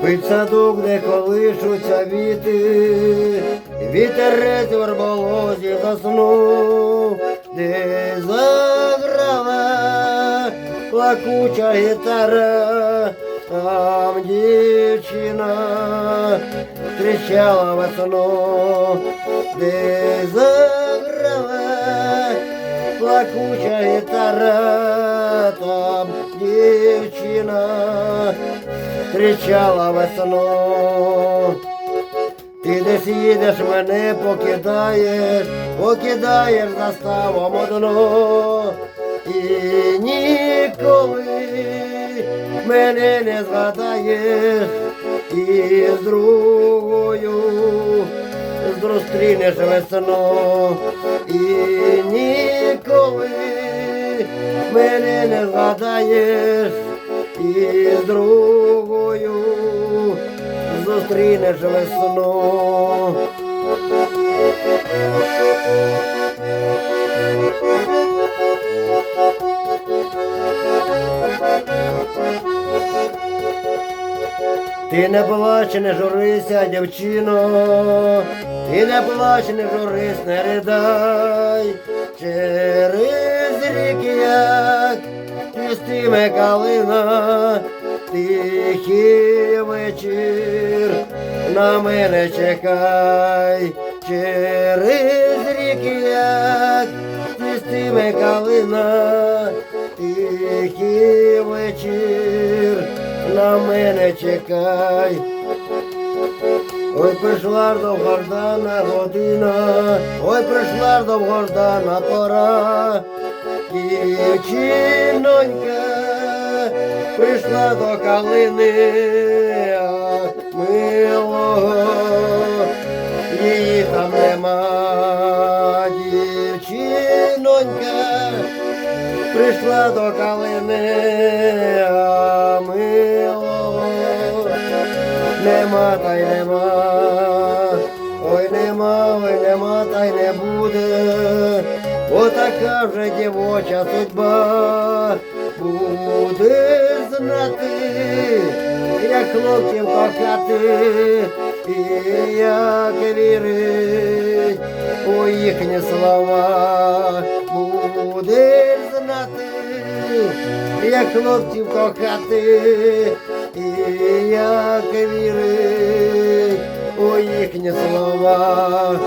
Спить садок, де колишуться віти, вітерець в арболозі заснув, де заграла плакуча гітара, там дівчина тріщала весну, де заграла плакуча гітара, там дівчина кричала весну. Ти десь їдеш, мене покидаєш, покидаєш заставом одну. І ніколи мене не згадаєш, і з другою зустрінеш весну. І ніколи мене не згадаєш, і з другою зустрінеш весну. Ти не плач, не журися, дівчино, ти не плач, не журись, не ридай, через чистиме калина, тихий вечір. На мене чекай, через рік як чистиме калина, тихий вечір. На мене чекай. Ой, прийшла довгождана година, ой, прийшла довгождана пора, дівчинонька прийшла до калини, а милого її там нема, дівчинонька прийшла до калини, а милого нема та й нема, нема, ой нема та й не буде, отака вже дівоча судьба, буде знати, як хлопців кохати, і як вірить у їхні слова, буде знати, як хлопців кохати, і як вірить їхні слова.